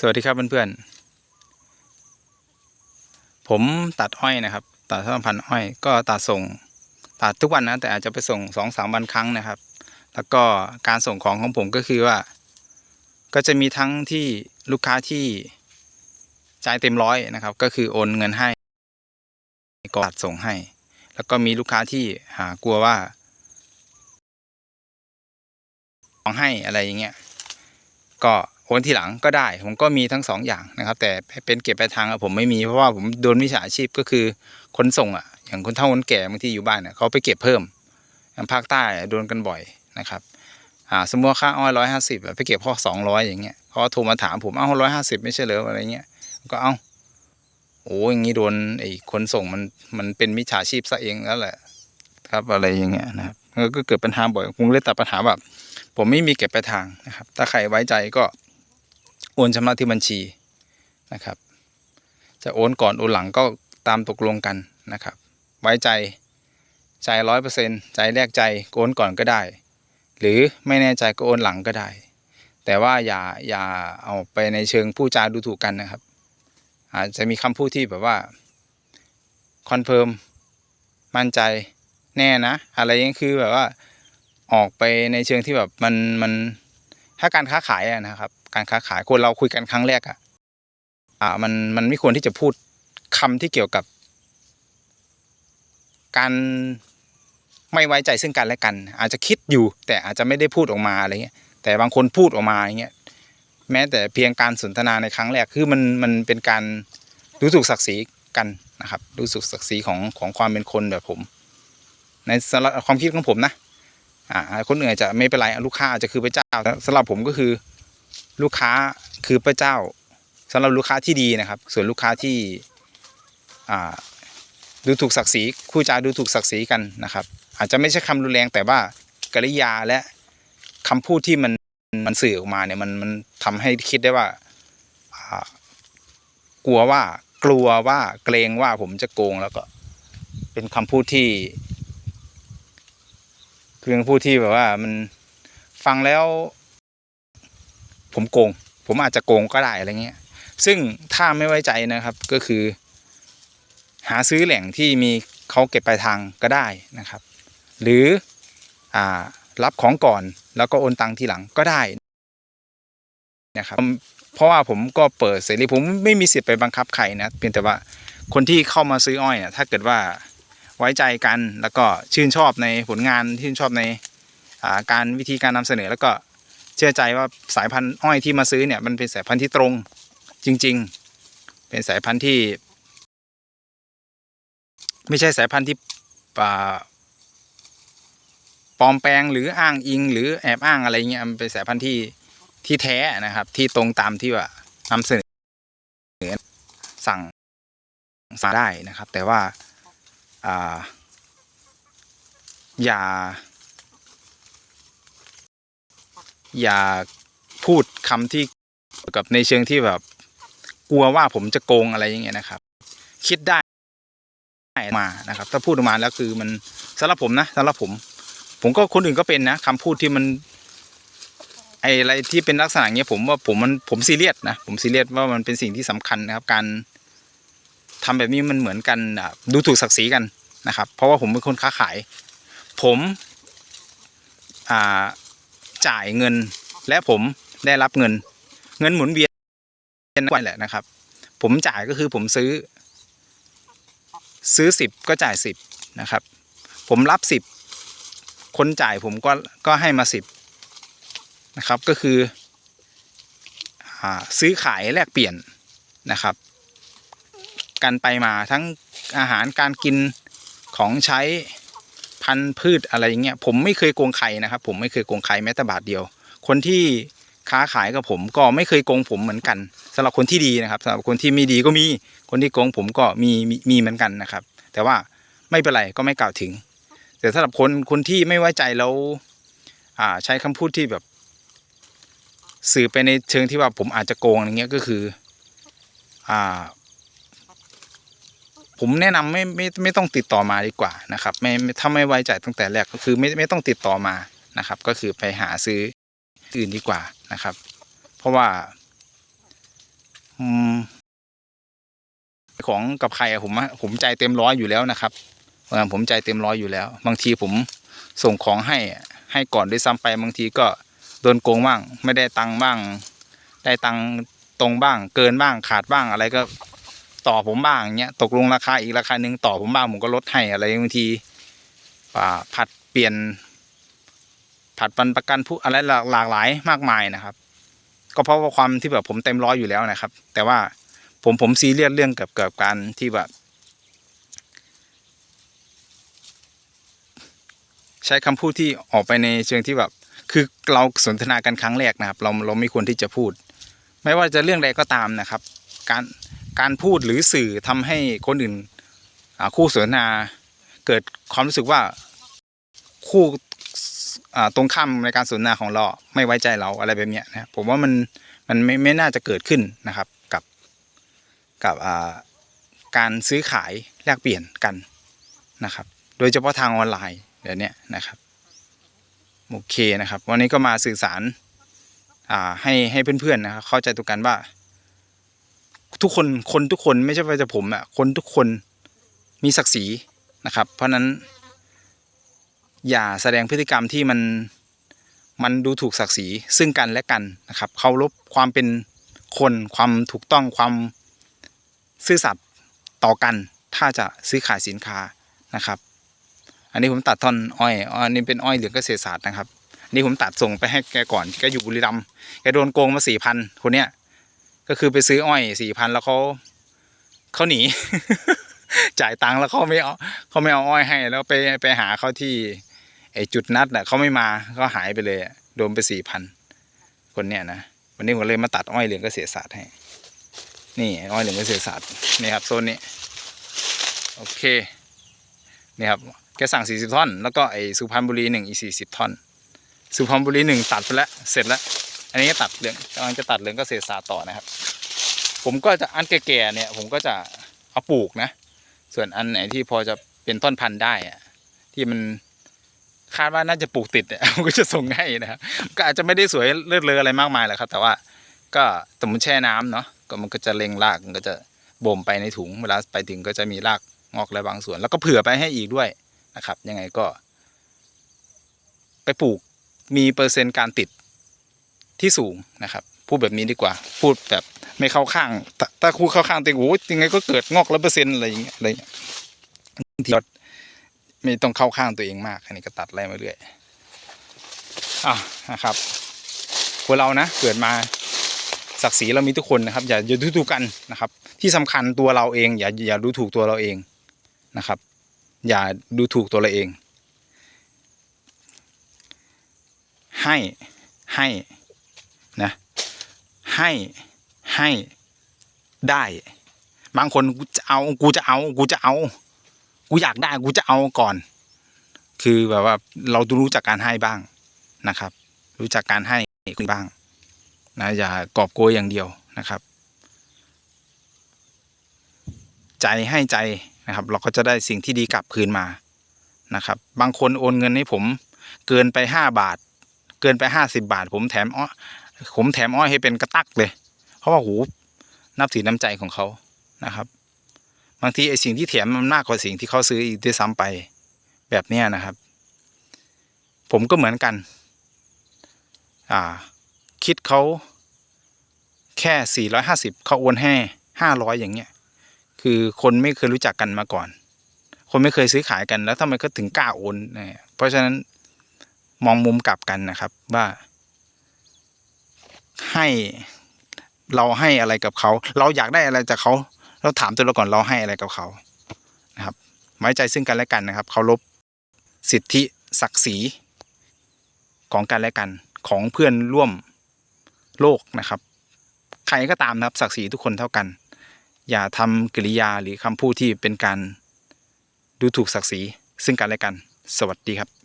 สวัสดีครับเพื่อนๆ ผมตัดอ้อยนะครับ ตัดต้นพันธ์อ้อย ก็ตัดส่ง ตัดทุกวันนะ แต่อาจจะไปส่งสองสามวันครั้งนะครับ แล้วก็การส่งของของผมก็คือว่า ก็จะมีทั้งที่ลูกค้าที่จ่ายเต็มร้อยนะครับ ก็คือโอนเงินให้ก็ตัดส่งให้ แล้วก็มีลูกค้าที่หากลัวว่าของให้อะไรอย่างเงี้ย ก็ โอนทีหลังก็ได้ ผมก็มีทั้งสองอย่างนะครับ แต่เป็นเก็บปลายทางผมไม่มีเพราะว่าผมโดนมิจฉาชีพก็คือคนส่งอะ อย่างคนเฒ่าคนแก่บางที่อยู่บ้านเนี่ยเขาไปเก็บเพิ่มอย่างภาคใต้โดนกันบ่อยนะครับอ่าสมมติค่าอ้อยร้อยห้าสิบไปเก็บพ่อสองร้อยอย่างเงี้ยเขาโทรมาถามผมเอ้าร้อยห้าสิบไม่ใช่เหรออะไรเงี้ยก็เอ้าโอ้อย่างงี้โดนไอ้คนส่งมันมันเป็นมิจฉาชีพซะเองแล้วแหละครับอะไรอย่างเงี้ยนะครับก็เกิดปัญหาบ่อยผมเลยตัดปัญหาแบบผมไม่มีเก็บปลายทางนะครับ ถ้าใครไว้ใจก็ โอนชำระที่บัญชีนะครับ จะโอนก่อนโอนหลังก็ตามตกลงกันนะครับ ไว้ใจใจร้อยเปอร์เซ็นต์ใจแรกใจโอนก่อนก็ได้ หรือไม่แน่ใจก็โอนหลังก็ได้ แต่ว่าอย่าอย่าเอาไปในเชิงผู้จาดูถูกกันนะครับ อาจจะมีคำพูดที่แบบว่าคอนเฟิร์มมั่นใจแน่นะ อะไรอย่างนี้คือแบบว่าออกไปในเชิงที่แบบมันมันถ้าการค้าขายอะนะครับ การค้าขายคนเราคุยกันครั้งแรกอะอ่ามันมันไม่ควรที่จะพูดคำที่เกี่ยวกับ การไม่ไว้ใจซึ่งกันและกัน อาจจะคิดอยู่ แต่อาจจะไม่ได้พูดออกมาอะไรเงี้ยแต่บางคนพูดออกมาอย่างเงี้ยแม้แต่เพียงการสนทนาในครั้งแรกคือมันมันเป็นการรู้สึกศักดิ์ศรีกันนะครับ รู้สึกศักดิ์ศรีของของความเป็นคนแบบผม ในสำหรับความคิดของผมนะอ่าคนอื่นอาจจะไม่เป็นไรลูกค้าอาจจะคือพระเจ้าสำหรับผมก็คือ ลูกค้าคือพระเจ้าสำหรับลูกค้าที่ดีนะครับ ส่วนลูกค้าที่ดูถูกศักดิ์ศรีคู่จาดูถูกศักดิ์ศรีกันนะครับ อาจจะไม่ใช่คำรุนแรงแต่ว่ากริยาและคำพูดที่มันมันสื่อออกมาเนี่ยมันมันทำให้คิดได้ว่า กลัวว่ากลัวว่าเกรงว่าผมจะโกงแล้วก็ เป็นคำพูดที่คือคำพูดที่แบบว่ามันฟังแล้ว ผมโกง ผมอาจจะโกงก็ได้อะไรเงี้ย ซึ่งถ้าไม่ไว้ใจนะครับก็คือ หาซื้อแหล่งที่มีเขาเก็บปลายทางก็ได้นะครับ หรืออรับของก่อนแล้วก็โอนตังทีหลังก็ได้นะครับเพราะว่าผมก็เปิดเสรีผมไม่มีสิทธิ์ไปบังคับใครนะเพียงแต่ว่าคนที่เข้ามาซื้ออ้อยเนี่ยถ้าเกิดว่าไว้ใจกันแล้วก็ชื่นชอบในผลงานชื่นชอบในาการวิธีการนำเสนอแล้วก็ เชื่อใจว่าสายพันธุ์อ้อยที่มาซื้อเนี่ยมันเป็นสายพันธุ์ที่ตรงจริง ๆ เป็นสายพันธุ์ที่ ไม่ใช่สายพันธุ์ที่ปลอมแปลงหรืออ้างอิง หรือแอบอ้างอะไรเงี้ยมันเป็นสายพันธุ์ที่ที่แท้นะครับ ที่ตรงตามที่ว่านำเสนอสั่งสั่งได้นะครับ แต่ว่า อ่า อย่า อย่าพูดคำที่เกี่ยวกับในเชิงที่แบบ กลัวว่าผมจะโกงอะไรอย่างเงี้ยนะครับ คิดได้มานะครับ ถ้าพูดออกมาแล้วคือมันสำหรับผมนะสำหรับผม ผมก็คนอื่นก็เป็นนะคำพูดที่มันไออะไรที่เป็นลักษณะเงี้ยผมว่าผมมันผมซีเรียสนะผมซีเรียสว่ามันเป็นสิ่งที่สำคัญนะครับ การทำแบบนี้มันเหมือนกันดูถูกศักดิ์ศรีกันนะครับ เพราะว่าผมเป็นคนค้าขาย ผมอ่า จ่ายเงิน และผมได้รับเงิน เงินหมุนเวียนกันแหละนะครับ ผมจ่ายก็คือผมซื้อ ซื้อสิบก็จ่ายสิบนะครับ ผมรับสิบคนจ่ายผมก็ก็ให้มาสิบนะครับก็คือซื้อขายแลกเปลี่ยนนะครับกันไปมาทั้งอาหารการกินของใช้ พันธุ์พืชอะไรอย่างเงี้ยผมไม่เคยโกงใครนะครับ ผมไม่เคยโกงใครแม้แต่บาทเดียว คนที่ค้าขายกับผมก็ไม่เคยโกงผมเหมือนกันสำหรับคนที่ดีนะครับสำหรับคนที่ไม่ดีก็มีคนที่โกงผมก็มีมีเหมือนกันนะครับ แต่ว่าไม่เป็นไรก็ไม่กล่าวถึง แต่สำหรับคนคนที่ไม่ไว้ใจแล้วอ่าใช้คำพูดที่แบบ สื่อไปในเชิงที่ว่าผมอาจจะโกงอย่างเงี้ยก็คือ อ่า ผมแนะนำไม่ไม่ไม่ต้องติดต่อมาดีกว่านะครับไม่ถ้าไม่ไว้ใจตั้งแต่แรกก็คือไม่ไม่ต้องติดต่อมานะครับ ก็คือไปหาซื้ออื่นดีกว่านะครับ เพราะว่าอของกับใครผมผมใจเต็มร้อยอยู่แล้วนะครับผมใจเต็มร้อยอยู่แล้ว บางทีผมส่งของให้ให้ก่อนด้วยซ้ำไปบางทีก็โดนโกงบ้าง ไม่ได้ตังค์บ้าง ได้ตังค์ตรงบ้าง เกินบ้างขาดบ้างอะไรก็ ต่อผมบ้างอย่างเงี้ยตกลงราคาอีกราคาหนึ่งต่อผมบ้างผมก็ลดให้อะไรบางทีผัดเปลี่ยน ผัดวันประกันผู้อะไรหลากหลายมากมายนะครับ ก็เพราะว่าความที่แบบผมเต็มร้อยอยู่แล้วนะครับ แต่ว่าผมผมซีเรียสเรื่องเกี่ยวกับการที่แบบใช้คำพูดที่ออกไปในเชิงที่แบบ คือเราสนทนากันครั้งแรกนะครับ เราเราไม่ควรที่จะพูด ไม่ว่าจะเรื่องใดก็ตามนะครับ การ การพูดหรือสื่อทำให้คนอื่นคู่สนทนาเกิดความรู้สึกว่าคู่ตรงข้ามในการสนทนาของเราไม่ไว้ใจเราอะไรแบบเนี้ยนะผมว่ามันมันไม่ไม่น่าจะเกิดขึ้นนะครับกับกับการซื้อขายแลกเปลี่ยนกันนะครับ โดยเฉพาะทางออนไลน์เดี๋ยวนี้นะครับโอเคนะครับ วันนี้ก็มาสื่อสารให้ให้เพื่อนๆนะครับเข้าใจตรงกันว่า ทุกคนคนทุกคนไม่ใช่ว่าจะผมอะคนทุกคนมีศักดิ์ศรีนะครับ เพราะฉะนั้น อย่าแสดงพฤติกรรมที่มันมันดูถูกศักดิ์ศรีซึ่งกันและกันนะครับเคารพความเป็นคนความถูกต้องความซื่อสัตย์ต่อกัน ถ้าจะซื้อขายสินค้านะครับ อันนี้ผมตัดท่อนอ้อยอันนี้เป็นอ้อยเหลืองเกษตรศาสตร์นะครับนนี่ผมตัดส่งไปให้แกก่อนแกอยู่บุรีรัมย์แกโดนโกงมาสี่พันคนเนี้ย ก็คือไปซื้ออ้อยสี่พันแล้วเขาเขาหนี จ่ายตังค์แล้วเขาไม่เอาเขาไม่เอาอ้อยให้ แล้วไปไปหาเขาที่ไอจุดนัดน่ะเขาไม่มาก็หายไปเลยโดนไปสี่พันคนเนี้ยนะวันนี้ผมเลยมาตัดอ้อยเหลืองเกษตรศาสตร์ให้ นี่อ้อยเหลืองเกษตรศาสตร์นี่ครับโซนนี้โอเคนี่ครับแกสั่งสี่สิบท่อน แล้วก็ไอสุพรรณบุรีหนึ่งอีสี่สิบท่อน สุพรรณบุรีหนึ่งตัดไปแล้วเสร็จแล้ว อันนี้ตัดเหลืองกำลังจะตัดเหลืองเกษตรศาสตร์ต่อนะครับ ผมก็จะอันแก่ๆเนี่ย ผมก็จะเอาปลูกนะ ส่วนอันไหนที่พอจะเป็นต้นพันธุ์ได้อะที่มันคาดว่าน่าจะปลูกติดเนี่ยผมก็จะส่งให้นะครับก็อาจจะไม่ได้สวยเลิศเลออะไรมากมายหรอกครับ แต่ว่าก็สมมติแช่น้ำเนาะก็มันก็จะเล็งรากมันก็จะบ่มไปในถุงเวลาไปถึงก็จะมีรากงอกและบางส่วน แล้วก็เผื่อไปให้อีกด้วยนะครับ ยังไงก็ ไปปลูกมีเปอร์เซ็นต์การติด ที่สูงนะครับ พูดแบบนี้ดีกว่า พูดแบบไม่เข้าข้าง ถ้าคู่เข้าข้างตัวเองโอ้ยยังไงก็เกิดงอกร้อยเปอร์เซ็นต์อะไรอย่างเงี้ยอะไรอย่างเงี้ยบางทีเราไม่ต้องเข้าข้างตัวเองมากอันนี้ก็ตัดไล่มาเรื่อยอะนะครับคนเรานะเกิดมาศักดิ์ศรีเรามีทุกคนนะครับ อย่าอย่าดูถูกกันนะครับ ที่สำคัญตัวเราเอง อย่าอย่าดูถูกตัวเราเองนะครับ อย่าดูถูกตัวเราเอง ให้ให้ นะให้ให้ได้ บางคนกูจะเอากูจะเอากูจะเอา กูอยากได้กูจะเอาก่อน คือแบบว่าเราต้องรู้จักการให้บ้างนะครับ รู้จักการให้คุณบ้างนะอย่ากอบโกยอย่างเดียวนะครับ ใจให้ใจนะครับ เราก็จะได้สิ่งที่ดีกลับคืนมานะครับ บางคนโอนเงินให้ผม เกินไปห้าบาท เกินไปห้าสิบาท ผมแถมอ้อ ผมแถมอ้อยให้เป็นกระตักเลย เพราะว่าหูนับถือน้ำใจของเขานะครับ บางทีไอ้สิ่งที่แถมมันมากกว่าสิ่งที่เขาซื้ออีกด้วยซ้ำไปแบบเนี้ยนะครับ ผมก็เหมือนกัน อ่า คิดเขาแค่สี่ร้อยห้าสิบเขาโอนให้ห้าร้อยอย่างเงี้ย คือคนไม่เคยรู้จักกันมาก่อน คนไม่เคยซื้อขายกันแล้วทำไมเขาถึงกล้าโอนเนี่ยเพราะฉะนั้นมองมุมกลับกันนะครับว่า ให้เราให้อะไรกับเขา เราอยากได้อะไรจากเขา เราถามตัวเราก่อนเราให้อะไรกับเขานะครับไว้ใจซึ่งกันและกันนะครับเคารพสิทธิศักดิ์ศรีของกันและกันของเพื่อนร่วมโลกนะครับ ใครก็ตามนะครับศักดิ์ศรีทุกคนเท่ากัน อย่าทำกิริยาหรือคำพูดที่เป็นการดูถูกศักดิ์ศรีซึ่งกันและกัน สวัสดีครับ